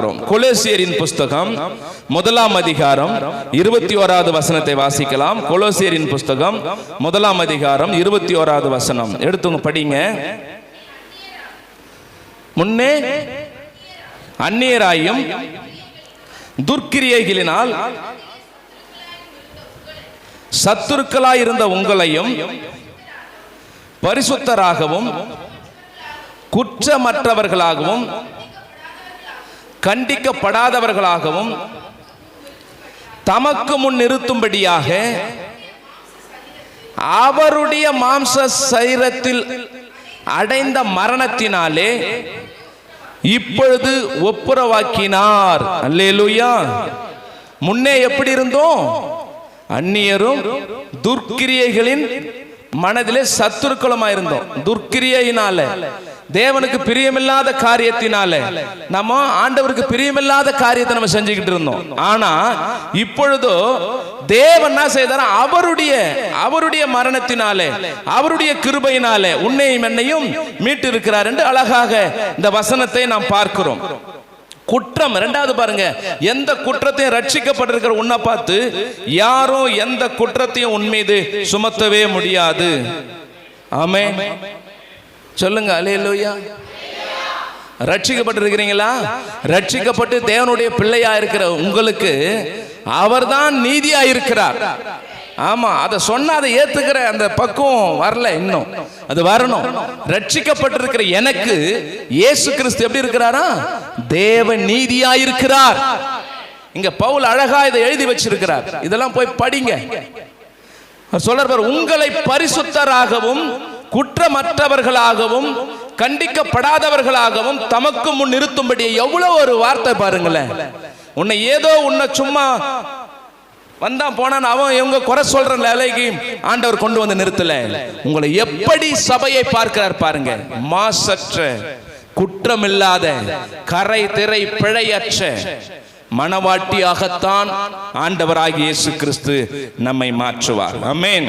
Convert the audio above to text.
பார்க்கிறோம் கொலோசியரின் புஸ்தகம் முதலாம் அதிகாரம் இருபத்தி ஓராவது வசனத்தை வாசிக்கலாம். கொலோசியரின் புஸ்தகம் முதலாம் அதிகாரம் இருபத்தி ஓராவது வசனம். எடுத்துங்க படிங்க. முன்னே அந்நியராயும் துர்க்கிரியைகளினால் சத்துருக்களாயிருந்த உங்களையும் பரிசுத்தராகவும் குற்றமற்றவர்களாகவும் கண்டிக்கப்படாதவர்களாகவும் தமக்கு முன் நிறுத்தும்படியாக அவருடைய மாம்ச சரீரத்தில் அடைந்த மரணத்தினாலே இப்பொழுது ஒப்புரவாக்கினார். அல்லேலுயா. முன்னே எப்படி இருந்தோம்? அந்நியரும் துர்க்கிரியைகளின் மனதிலே சத்துருக்களமா இருந்தோம் துர்க்கிரியையினால. தேவனுக்கு பிரியமில்லாத காரியத்தினால நம்ம ஆண்டவருக்கு பிரியமில்லாத காரியத்தை நம்ம செஞ்சுக்கிட்டு இருந்தோம். ஆனா இப்பொழுதோ தேவன் என்ன செய்தார்? அவருடைய அவருடைய மரணத்தினாலே அவருடைய கிருபையினாலே உன்னையும் என்னையும் மீட்டு இருக்கிறார் என்று அழகாக இந்த வசனத்தை நாம் பார்க்கிறோம். குற்றம் ரெண்டாவது பாருங்க எந்த குற்றத்தையும் ரட்சிக்கப்பட்டிருக்கிற உன்னை பார்த்து யாரும் எந்த குற்றத்தையும் உன் மீது சுமத்தவே முடியாது. ஆமே சொல்லுங்க அலையலோயா ரட்சிக்கப்பட்டிருக்கிறீங்களா? ரட்சிக்கப்பட்டு தேவனுடைய பிள்ளையா இருக்கிற உங்களுக்கு அவர்தான் நீதியா இருக்கிறார். ஆமா அதை சொன்னா அதை ஏத்துக்கிற அந்த பக்குவம் வரல இன்னும். அது வரணும். ரட்சிக்கப்பட்டிருக்கிற எனக்கு இயேசு கிறிஸ்து எப்படி இருக்கிறாரா? தேவ நீதியா இருக்கிறார். இங்க பவுல் அழகா இதை எழுதி வச்சிருக்கிறார். இதெல்லாம் போய் படிங்க. அவர் சொல்றார் உங்களை பரிசுத்தராகவும் குற்றமற்றவர்களாகவும் கண்டிக்கப்படாதவர்களாகவும் தமக்கு முன் நிறுத்தும்படி எவ்வளவு ஒரு வார்த்தை பாருங்களேன். உன்னை ஏதோ உன்னை சும்மா வந்தான் போனான் அவன் இவங்க குறை சொல்ற நிலைக்கு ஆண்டவர் கொண்டு வந்து நிறுத்தல. உங்களை எப்படி சபையை பார்க்கிறார் பாருங்க. மாசற்ற குற்றமில்லாத கரை திரை பிழையற்ற மனவாட்டியாகத்தான் ஆண்டவராகிய இயேசு கிறிஸ்து நம்மை மாற்றுவார். அமேன்